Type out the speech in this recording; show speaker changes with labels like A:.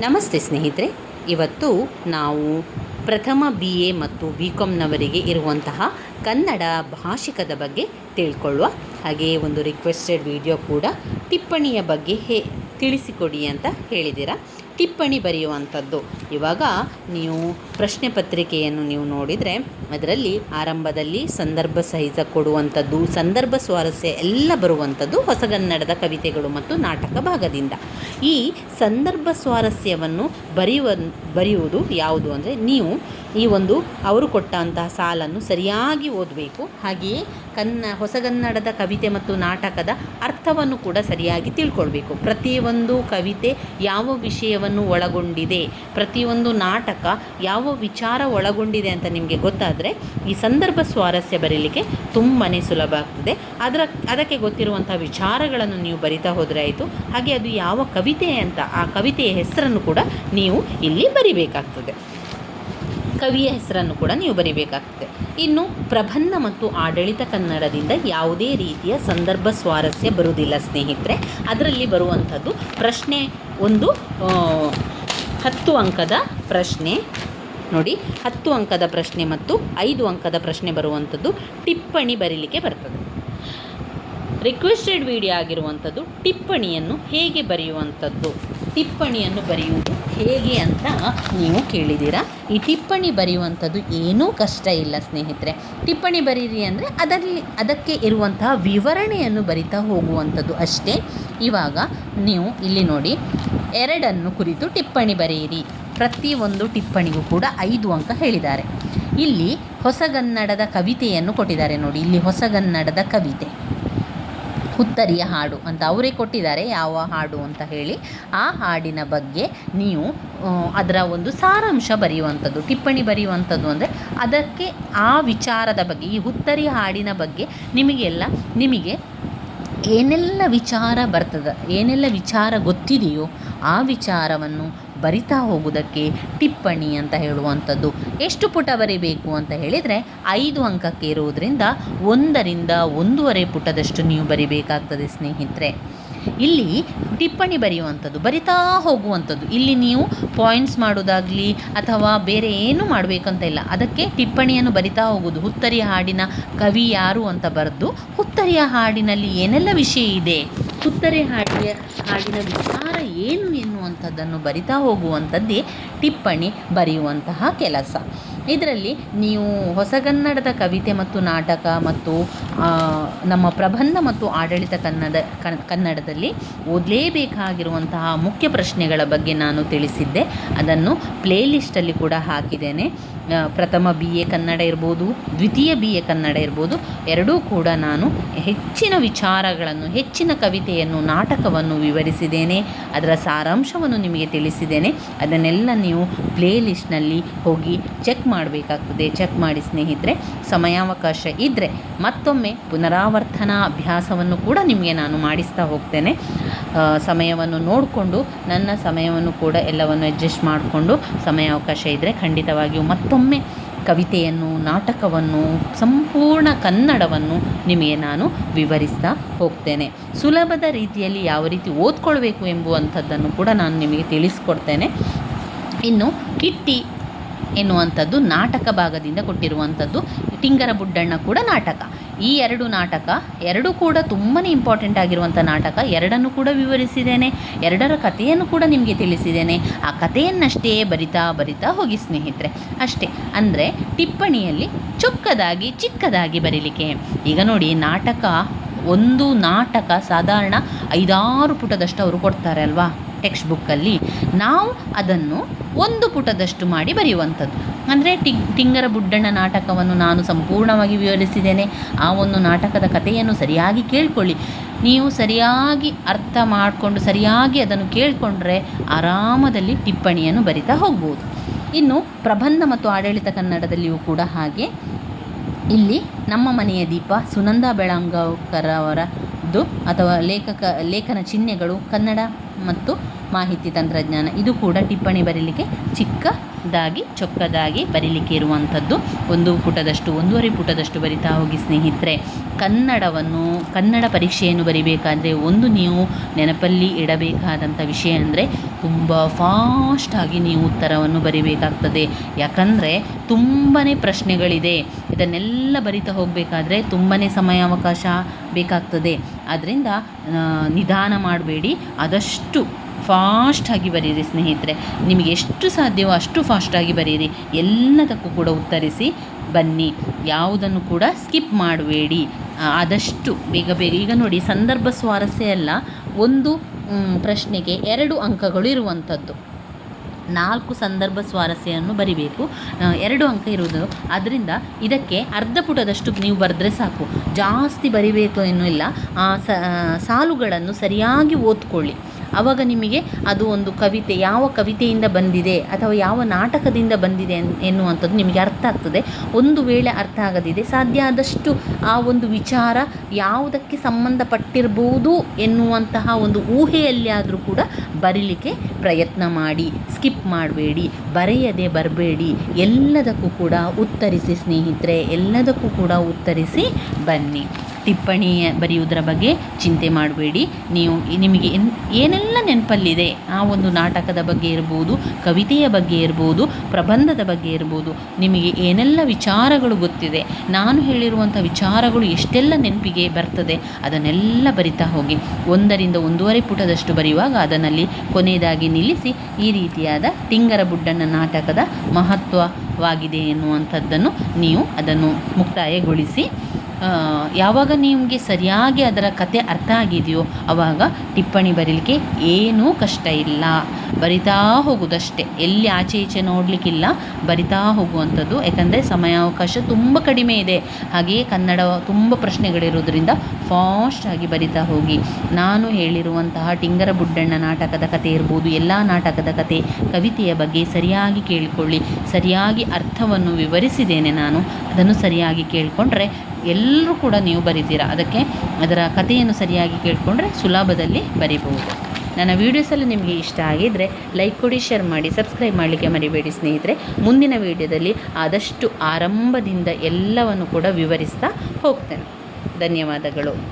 A: ನಮಸ್ತೆ ಸ್ನೇಹಿತರೆ. ಇವತ್ತು ನಾವು ಪ್ರಥಮ ಬಿ ಎ ಮತ್ತು ಬಿ ಕಾಮ್ನವರಿಗೆ ಇರುವಂತಹ ಕನ್ನಡ ಭಾಷಿಕದ ಬಗ್ಗೆ ತಿಳ್ಕೊಳ್ಳುವ. ಹಾಗೆಯೇ ಒಂದು ರಿಕ್ವೆಸ್ಟೆಡ್ ವಿಡಿಯೋ ಕೂಡ ಟಿಪ್ಪಣಿಯ ಬಗ್ಗೆ ಹೇ, ತಿಳಿಸಿಕೊಡಿ ಅಂತ ಹೇಳಿದ್ದೀರಾ. ಟಿಪ್ಪಣಿ ಬರೆಯುವಂಥದ್ದು. ಇವಾಗ ನೀವು ಪ್ರಶ್ನೆ ಪತ್ರಿಕೆಯನ್ನು ನೀವು ನೋಡಿದರೆ ಅದರಲ್ಲಿ ಆರಂಭದಲ್ಲಿ ಸಂದರ್ಭ ಸಹಿತ ಕೊಡುವಂಥದ್ದು, ಸಂದರ್ಭ ಸ್ವಾರಸ್ಯ ಎಲ್ಲ ಬರುವಂಥದ್ದು ಹೊಸಗನ್ನಡದ ಕವಿತೆಗಳು ಮತ್ತು ನಾಟಕ ಭಾಗದಿಂದ. ಈ ಸಂದರ್ಭ ಸ್ವಾರಸ್ಯವನ್ನು ಬರೆಯುವ, ಬರೆಯುವುದು ಯಾವುದು ಅಂದರೆ ನೀವು ಈ ಒಂದು ಅವರು ಕೊಟ್ಟಂತಹ ಸಾಲನ್ನು ಸರಿಯಾಗಿ ಓದಬೇಕು. ಹಾಗೆಯೇ ಕನ್ನ ಹೊಸಗನ್ನಡದ ಕವಿತೆ ಮತ್ತು ನಾಟಕದ ಅರ್ಥವನ್ನು ಕೂಡ ಸರಿಯಾಗಿ ತಿಳ್ಕೊಳ್ಬೇಕು. ಪ್ರತಿಯೊಂದು ಕವಿತೆ ಯಾವ ವಿಷಯವನ್ನು ಒಳಗೊಂಡಿದೆ. ಪ್ರತಿಯೊಂದು ನಾಟಕ ಯಾವ ವಿಚಾರ ಒಳಗೊಂಡಿದೆ ಅಂತ ನಿಮಗೆ ಗೊತ್ತಾದರೆ ಈ ಸಂದರ್ಭ ಸ್ವಾರಸ್ಯ ಬರೀಲಿಕ್ಕೆ ತುಂಬಾ ಸುಲಭ ಆಗ್ತದೆ. ಅದರ, ಅದಕ್ಕೆ ಗೊತ್ತಿರುವಂಥ ವಿಚಾರಗಳನ್ನು ನೀವು ಬರಿತಾ ಹೋದರೆ ಆಯಿತು. ಹಾಗೆ ಅದು ಯಾವ ಕವಿತೆ ಅಂತ ಆ ಕವಿತೆಯ ಹೆಸರನ್ನು ಕೂಡ ನೀವು ಇಲ್ಲಿ ಬರಿಬೇಕಾಗ್ತದೆ. ಕವಿಯ ಹೆಸರನ್ನು ಕೂಡ ನೀವು ಬರಿಬೇಕಾಗ್ತದೆ. ಇನ್ನು ಪ್ರಬಂಧ ಮತ್ತು ಆಡಳಿತ ಕನ್ನಡದಿಂದ ಯಾವುದೇ ರೀತಿಯ ಸಂದರ್ಭ ಸ್ವಾರಸ್ಯ ಬರುವುದಿಲ್ಲ, ಸ್ನೇಹಿತರೆ. ಅದರಲ್ಲಿ ಬರುವಂಥದ್ದು ಪ್ರಶ್ನೆ ಒಂದು ಹತ್ತು ಅಂಕದ ಪ್ರಶ್ನೆ. ನೋಡಿ, ಹತ್ತು ಅಂಕದ ಪ್ರಶ್ನೆ ಮತ್ತು ಐದು ಅಂಕದ ಪ್ರಶ್ನೆ ಬರುವಂಥದ್ದು ಟಿಪ್ಪಣಿ ಬರೀಲಿಕ್ಕೆ ಬರ್ತದೆ. ರಿಕ್ವೆಸ್ಟೆಡ್ ವಿಡಿಯೋ ಆಗಿರುವಂಥದ್ದು ಟಿಪ್ಪಣಿಯನ್ನು ಹೇಗೆ ಬರೆಯುವಂಥದ್ದು? ಟಿಪ್ಪಣಿಯನ್ನು ಬರೆಯುವುದು ಹೇಗೆ ಅಂತ ನೀವು ಕೇಳಿದ್ದೀರಾ? ಈ ಟಿಪ್ಪಣಿ ಬರೆಯುವಂಥದ್ದು ಏನೂ ಕಷ್ಟ ಇಲ್ಲ ಸ್ನೇಹಿತರೆ. ಟಿಪ್ಪಣಿ ಬರೀರಿ ಅಂದರೆ ಅದರಲ್ಲಿ, ಅದಕ್ಕೆ ಇರುವಂತಹ ವಿವರಣೆಯನ್ನು ಬರಿತಾ ಹೋಗುವಂಥದ್ದು ಅಷ್ಟೇ. ಇವಾಗ ನೀವು ಇಲ್ಲಿ ನೋಡಿ, ಎರಡನ್ನು ಕುರಿತು ಟಿಪ್ಪಣಿ ಬರೆಯಿರಿ. ಪ್ರತಿಯೊಂದು ಟಿಪ್ಪಣಿಗೂ ಕೂಡ ಐದು ಅಂಕ ಹೇಳಿದ್ದಾರೆ. ಇಲ್ಲಿ ಹೊಸಗನ್ನಡದ ಕವಿತೆಯನ್ನು ಕೊಟ್ಟಿದ್ದಾರೆ ನೋಡಿ. ಇಲ್ಲಿ ಹೊಸಗನ್ನಡದ ಕವಿತೆ. ಹುತ್ತರಿಯ ಹಾಡು ಅಂತ ಅವರೇ ಕೊಟ್ಟಿದ್ದಾರೆ, ಯಾವ ಹಾಡು ಅಂತ ಹೇಳಿ. ಆ ಹಾಡಿನ ಬಗ್ಗೆ ನೀವು ಅದರ ಒಂದು ಸಾರಾಂಶ ಬರೆಯುವಂಥದ್ದು, ಟಿಪ್ಪಣಿ ಬರೆಯುವಂಥದ್ದು ಅಂದರೆ ಅದಕ್ಕೆ ಆ ವಿಚಾರದ ಬಗ್ಗೆ, ಈ ಹುತ್ತರಿ ಹಾಡಿನ ಬಗ್ಗೆ ನಿಮಗೆಲ್ಲ, ನಿಮಗೆ ಏನೆಲ್ಲ ವಿಚಾರ ಬರ್ತದೆ, ಏನೆಲ್ಲ ವಿಚಾರ ಗೊತ್ತಿದೆಯೋ ಆ ವಿಚಾರವನ್ನು ಬರಿತಾ ಹೋಗುವುದಕ್ಕೆ ಟಿಪ್ಪಣಿ ಅಂತ ಹೇಳುವಂಥದ್ದು. ಎಷ್ಟು ಪುಟ ಬರಿಬೇಕು ಅಂತ ಹೇಳಿದರೆ ಐದು ಅಂಕಕ್ಕೆ ಇರುವುದರಿಂದ ಒಂದರಿಂದ ಒಂದೂವರೆ ಪುಟದಷ್ಟು ನೀವು ಬರಿಬೇಕಾಗ್ತದೆ ಸ್ನೇಹಿತರೆ. ಇಲ್ಲಿ ಟಿಪ್ಪಣಿ ಬರೆಯುವಂಥದ್ದು, ಬರಿತಾ ಹೋಗುವಂಥದ್ದು. ಇಲ್ಲಿ ನೀವು ಪಾಯಿಂಟ್ಸ್ ಮಾಡೋದಾಗಲಿ ಅಥವಾ ಬೇರೆ ಏನು ಮಾಡಬೇಕಂತ ಇಲ್ಲ. ಅದಕ್ಕೆ ಟಿಪ್ಪಣಿಯನ್ನು ಬರಿತಾ ಹೋಗುವುದು. ಹುತ್ತರಿಯ ಹಾಡಿನ ಕವಿ ಯಾರು ಅಂತ ಬರೆದು ಹುತ್ತರಿಯ ಹಾಡಿನಲ್ಲಿ ಏನೆಲ್ಲ ವಿಷಯ ಇದೆ? ಹುತ್ತರಿ ಹಾಡಿಯ ಹಾಡಿನ ವಿಚಾರ ಏನು ಎನ್ನುವಂಥದ್ದನ್ನು ಬರಿತಾ ಹೋಗುವಂಥದ್ದೇ ಟಿಪ್ಪಣಿ ಬರೆಯುವಂತಹ ಕೆಲಸ. ಇದರಲ್ಲಿ ನೀವು ಹೊಸಗನ್ನಡದ ಕವಿತೆ ಮತ್ತು ನಾಟಕ ಮತ್ತು ನಮ್ಮ ಪ್ರಬಂಧ ಮತ್ತು ಆಡಳಿತ ಕನ್ನಡ ಕನ್ನಡದಲ್ಲಿ ಓದಲೇಬೇಕಾಗಿರುವಂತಹ ಮುಖ್ಯ ಪ್ರಶ್ನೆಗಳ ಬಗ್ಗೆ ನಾನು ತಿಳಿಸಿದ್ದೆ. ಅದನ್ನು ಪ್ಲೇಲಿಸ್ಟಲ್ಲಿ ಕೂಡ ಹಾಕಿದ್ದೇನೆ. ಪ್ರಥಮ ಬಿ ಎ ಕನ್ನಡ ಇರ್ಬೋದು, ದ್ವಿತೀಯ ಬಿ ಎ ಕನ್ನಡ ಇರ್ಬೋದು, ಎರಡೂ ಕೂಡ ನಾನು ಹೆಚ್ಚಿನ ವಿಚಾರಗಳನ್ನು, ಹೆಚ್ಚಿನ ಕವಿತೆಯನ್ನು ನಾಟಕವನ್ನು ವಿವರಿಸಿದ್ದೇನೆ, ಅದರ ಸಾರಾಂಶವನ್ನು ನಿಮಗೆ ತಿಳಿಸಿದ್ದೇನೆ. ಅದನ್ನೆಲ್ಲ ನೀವು ಪ್ಲೇಲಿಸ್ಟ್ನಲ್ಲಿ ಹೋಗಿ ಚೆಕ್ ಮಾಡಬೇಕಾಗ್ತದೆ. ಚೆಕ್ ಮಾಡಿ ಸ್ನೇಹಿತರೆ, ಸಮಯಾವಕಾಶ ಇದ್ದರೆ ಮತ್ತೊಮ್ಮೆ ಪುನರಾವರ್ತನಾ ಅಭ್ಯಾಸವನ್ನು ಕೂಡ ನಿಮಗೆ ನಾನು ಮಾಡಿಸ್ತಾ ಹೋಗ್ತೇನೆ. ಸಮಯವನ್ನು ನೋಡಿಕೊಂಡು, ನನ್ನ ಸಮಯವನ್ನು ಕೂಡ ಎಲ್ಲವನ್ನು ಅಡ್ಜಸ್ಟ್ ಮಾಡಿಕೊಂಡು, ಸಮಯಾವಕಾಶ ಇದ್ದರೆ ಖಂಡಿತವಾಗಿಯೂ ಮತ್ತೊಮ್ಮೆ ಕವಿತೆಯನ್ನು, ನಾಟಕವನ್ನು, ಸಂಪೂರ್ಣ ಕನ್ನಡವನ್ನು ನಿಮಗೆ ನಾನು ವಿವರಿಸ್ತಾ ಹೋಗ್ತೇನೆ. ಸುಲಭದ ರೀತಿಯಲ್ಲಿ ಯಾವ ರೀತಿ ಓದ್ಕೊಳ್ಬೇಕು ಎಂಬುವಂಥದ್ದನ್ನು ಕೂಡ ನಾನು ನಿಮಗೆ ತಿಳಿಸ್ಕೊಡ್ತೇನೆ. ಇನ್ನು ಕಿಟ್ಟಿ ಎನ್ನುವಂಥದ್ದು ನಾಟಕ ಭಾಗದಿಂದ ಕೊಟ್ಟಿರುವಂಥದ್ದು ಟಿಂಗರ ಬುಡ್ಡಣ್ಣ ಕೂಡ ನಾಟಕ. ಈ ಎರಡು ನಾಟಕ ಎರಡೂ ಕೂಡ ತುಂಬಾ ಇಂಪಾರ್ಟೆಂಟ್ ಆಗಿರುವಂಥ ನಾಟಕ. ಎರಡನ್ನು ಕೂಡ ವಿವರಿಸಿದ್ದೇನೆ. ಎರಡರ ಕಥೆಯನ್ನು ಕೂಡ ನಿಮಗೆ ತಿಳಿಸಿದ್ದೇನೆ. ಆ ಕಥೆಯನ್ನಷ್ಟೇ ಬರಿತಾ ಬರಿತಾ ಹೋಗಿ ಸ್ನೇಹಿತರೆ. ಅಷ್ಟೇ, ಅಂದರೆ ಟಿಪ್ಪಣಿಯಲ್ಲಿ ಚೊಕ್ಕದಾಗಿ ಚಿಕ್ಕದಾಗಿ ಬರೀಲಿಕ್ಕೆ. ಈಗ ನೋಡಿ, ನಾಟಕ, ಒಂದು ನಾಟಕ ಸಾಧಾರಣ ಐದಾರು ಪುಟದಷ್ಟು ಅವರು ಕೊಡ್ತಾರೆ ಅಲ್ವಾ? ಟೆಕ್ಸ್ಟ್ ಬುಕ್ಕಲ್ಲಿ ನಾವು ಅದನ್ನು ಒಂದು ಪುಟದಷ್ಟು ಮಾಡಿ ಬರೆಯುವಂಥದ್ದು. ಅಂದರೆ ಟಿಂಗ್ ಟಿಂಗರ ಬುಡ್ಡಣ್ಣ ನಾಟಕವನ್ನು ನಾನು ಸಂಪೂರ್ಣವಾಗಿ ವಿವರಿಸಿದ್ದೇನೆ. ಆ ಒಂದು ನಾಟಕದ ಕಥೆಯನ್ನು ಸರಿಯಾಗಿ ಕೇಳಿಕೊಳ್ಳಿ. ನೀವು ಸರಿಯಾಗಿ ಅರ್ಥ ಮಾಡಿಕೊಂಡು ಸರಿಯಾಗಿ ಅದನ್ನು ಕೇಳಿಕೊಂಡ್ರೆ ಆರಾಮದಲ್ಲಿ ಟಿಪ್ಪಣಿಯನ್ನು ಬರಿತಾ ಹೋಗ್ಬೋದು. ಇನ್ನು ಪ್ರಬಂಧ ಮತ್ತು ಆಡಳಿತ ಕನ್ನಡದಲ್ಲಿಯೂ ಕೂಡ ಹಾಗೆ. ಇಲ್ಲಿ ನಮ್ಮ ಮನೆಯ ದೀಪ ಸುನಂದ ಬೆಳಂಗಾವ್ಕರವರದ್ದು ಅಥವಾ ಲೇಖಕ, ಲೇಖನ ಚಿಹ್ನೆಗಳು ಕನ್ನಡ ಮತ್ತು ಮಾಹಿತಿ ತಂತ್ರಜ್ಞಾನ. ಇದು ಕೂಡ ಟಿಪ್ಪಣಿ ಬರೀಲಿಕ್ಕೆ ಚಿಕ್ಕದಾಗಿ ಚೊಕ್ಕದಾಗಿ ಬರೀಲಿಕ್ಕೆ ಇರುವಂಥದ್ದು. ಒಂದು ಪುಟದಷ್ಟು, ಒಂದೂವರೆ ಪುಟದಷ್ಟು ಬರಿತಾ ಹೋಗಿ ಸ್ನೇಹಿತರೆ. ಕನ್ನಡವನ್ನು, ಕನ್ನಡ ಪರೀಕ್ಷೆಯನ್ನು ಬರಿಬೇಕಾದರೆ ಒಂದು ನೀವು ನೆನಪಲ್ಲಿ ಇಡಬೇಕಾದಂಥ ವಿಷಯ ಅಂದರೆ ತುಂಬ ಫಾಸ್ಟಾಗಿ ನೀವು ಉತ್ತರವನ್ನು ಬರಿಬೇಕಾಗ್ತದೆ. ಯಾಕಂದರೆ ತುಂಬಾ ಪ್ರಶ್ನೆಗಳಿದೆ. ಇದನ್ನೆಲ್ಲ ಬರಿತಾ ಹೋಗಬೇಕಾದ್ರೆ ತುಂಬಾ ಸಮಯಾವಕಾಶ ಬೇಕಾಗ್ತದೆ. ಆದ್ದರಿಂದ ನಿಧಾನ ಮಾಡಬೇಡಿ. ಆದಷ್ಟು ಫಾಸ್ಟಾಗಿ ಬರೀರಿ ಸ್ನೇಹಿತರೆ. ನಿಮಗೆ ಎಷ್ಟು ಸಾಧ್ಯವೋ ಅಷ್ಟು ಫಾಸ್ಟಾಗಿ ಬರೀರಿ. ಎಲ್ಲದಕ್ಕೂ ಕೂಡ ಉತ್ತರಿಸಿ ಬನ್ನಿ. ಯಾವುದನ್ನು ಕೂಡ ಸ್ಕಿಪ್ ಮಾಡಬೇಡಿ. ಆದಷ್ಟು ಬೇಗ ಬೇಗ. ಈಗ ನೋಡಿ, ಸಂದರ್ಭ ಸ್ವಾರಸ್ಯ ಅಲ್ಲ, ಒಂದು ಪ್ರಶ್ನೆಗೆ ಎರಡು ಅಂಕಗಳು ಇರುವಂಥದ್ದು. ನಾಲ್ಕು ಸಂದರ್ಭ ಸ್ವಾರಸ್ಯವನ್ನು ಬರಿಬೇಕು. ಎರಡು ಅಂಕ ಇರುವುದು. ಅದರಿಂದ ಇದಕ್ಕೆ ಅರ್ಧ ಪುಟದಷ್ಟು ನೀವು ಬರೆದ್ರೆ ಸಾಕು. ಜಾಸ್ತಿ ಬರಿಬೇಕು ಏನೂ ಇಲ್ಲ. ಆ, ಸಾಲುಗಳನ್ನು ಸರಿಯಾಗಿ ಓದ್ಕೊಳ್ಳಿ. ಆವಾಗ ನಿಮಗೆ ಅದು ಒಂದು ಕವಿತೆ, ಯಾವ ಕವಿತೆಯಿಂದ ಬಂದಿದೆ ಅಥವಾ ಯಾವ ನಾಟಕದಿಂದ ಬಂದಿದೆ ಎನ್- ಎನ್ನುವಂಥದ್ದು ನಿಮಗೆ ಅರ್ಥ ಆಗ್ತದೆ. ಒಂದು ವೇಳೆ ಅರ್ಥ ಆಗದಿದೆ, ಸಾಧ್ಯ ಆದಷ್ಟು ಆ ಒಂದು ವಿಚಾರ ಯಾವುದಕ್ಕೆ ಸಂಬಂಧಪಟ್ಟಿರ್ಬೋದು ಎನ್ನುವಂತಹ ಒಂದು ಊಹೆಯಲ್ಲಿ ಆದರೂ ಕೂಡ ಬರೀಲಿಕ್ಕೆ ಪ್ರಯತ್ನ ಮಾಡಿ, ಸ್ಕಿಪ್ ಮಾಡಬೇಡಿ, ಬರೆಯದೆ ಬರಬೇಡಿ, ಎಲ್ಲದಕ್ಕೂ ಕೂಡ ಉತ್ತರಿಸಿ ಸ್ನೇಹಿತರೆ, ಎಲ್ಲದಕ್ಕೂ ಕೂಡ ಉತ್ತರಿಸಿ ಬನ್ನಿ. ಟಿಪ್ಪಣಿ ಬರೆಯುವುದರ ಬಗ್ಗೆ ಚಿಂತೆ ಮಾಡಬೇಡಿ. ನೀವು ನಿಮಗೆ ಏನೆಲ್ಲ ನೆನಪಲ್ಲಿದೆ? ಆ ಒಂದು ನಾಟಕದ ಬಗ್ಗೆ ಇರ್ಬೋದು, ಕವಿತೆಯ ಬಗ್ಗೆ ಇರ್ಬೋದು, ಪ್ರಬಂಧದ ಬಗ್ಗೆ ಇರ್ಬೋದು. ನಿಮಗೆ ಏನೆಲ್ಲ ವಿಚಾರಗಳು ಗೊತ್ತಿದೆ? ನಾನು ಹೇಳಿರುವಂಥ ವಿಚಾರಗಳು ಎಷ್ಟೆಲ್ಲ ನೆನಪಿಗೆ ಬರ್ತದೆ, ಅದನ್ನೆಲ್ಲ ಬರಿತಾ ಹೋಗಿ. ಒಂದರಿಂದ ಒಂದೂವರೆ ಪುಟದಷ್ಟು ಬರೆಯುವಾಗ ಅದನ್ನಲ್ಲಿ ಕೊನೆಯದಾಗಿ ನಿಲ್ಲಿಸಿ ಈ ರೀತಿಯಾದ ತಿಂಗರ ಬುಡ್ಡಣ್ಣ ನಾಟಕದ ಮಹತ್ವವಾಗಿದೆ ಎನ್ನುವಂಥದ್ದನ್ನು ನೀವು ಅದನ್ನು ಮುಕ್ತಾಯಗೊಳಿಸಿ ಯಾವಾಗ ನಿಮಗೆ ಸರಿಯಾಗಿ ಅದರ ಕತೆ ಅರ್ಥ ಆಗಿದೆಯೋ ಆವಾಗ ಟಿಪ್ಪಣಿ ಬರೀಲಿಕ್ಕೆ ಏನೂ ಕಷ್ಟ ಇಲ್ಲ. ಬರಿತಾ ಹೋಗುವುದಷ್ಟೇ ಎಲ್ಲಿ ಆಚೆ ಈಚೆ ನೋಡಲಿಕ್ಕಿಲ್ಲ, ಬರಿತಾ ಹೋಗುವಂಥದ್ದು. ಯಾಕಂದರೆ ಸಮಯಾವಕಾಶ ತುಂಬ ಕಡಿಮೆ ಇದೆ. ಹಾಗೆಯೇ ಕನ್ನಡ ತುಂಬ ಪ್ರಶ್ನೆಗಳಿರೋದ್ರಿಂದ ಆಗಿ ಬರಿತಾ ಹೋಗಿ. ನಾನು ಹೇಳಿರುವಂತಹ ಟಿಂಗರ ಬುಡ್ಡಣ್ಣ ನಾಟಕದ ಕಥೆ ಇರ್ಬೋದು, ಎಲ್ಲ ನಾಟಕದ ಕತೆ ಕವಿತೆಯ ಬಗ್ಗೆ ಸರಿಯಾಗಿ ಕೇಳಿಕೊಳ್ಳಿ. ಸರಿಯಾಗಿ ಅರ್ಥವನ್ನು ವಿವರಿಸಿದ್ದೇನೆ ನಾನು. ಅದನ್ನು ಸರಿಯಾಗಿ ಕೇಳಿಕೊಂಡ್ರೆ ಎಲ್ಲರೂ ಕೂಡ ನೀವು ಬರಿತೀರಾ. ಅದಕ್ಕೆ ಅದರ ಕಥೆಯನ್ನು ಸರಿಯಾಗಿ ಕೇಳಿಕೊಂಡ್ರೆ ಸುಲಭದಲ್ಲಿ ಬರಿಬಹುದು. ನನ್ನ ವೀಡಿಯೋಸಲ್ಲಿ ನಿಮಗೆ ಇಷ್ಟ ಆಗಿದ್ದರೆ ಲೈಕ್ ಕೊಡಿ ಶೇರ್ ಮಾಡಿ ಸಬ್ಸ್ಕ್ರೈಬ್ ಮಾಡಲಿಕ್ಕೆ ಮರಿಬೇಡಿ ಸ್ನೇಹಿತರೆ. ಮುಂದಿನ ವೀಡಿಯೋದಲ್ಲಿ ಆದಷ್ಟು ಆರಂಭದಿಂದ ಎಲ್ಲವನ್ನು ಕೂಡ ವಿವರಿಸ್ತಾ ಹೋಗ್ತೇನೆ. ಧನ್ಯವಾದಗಳು.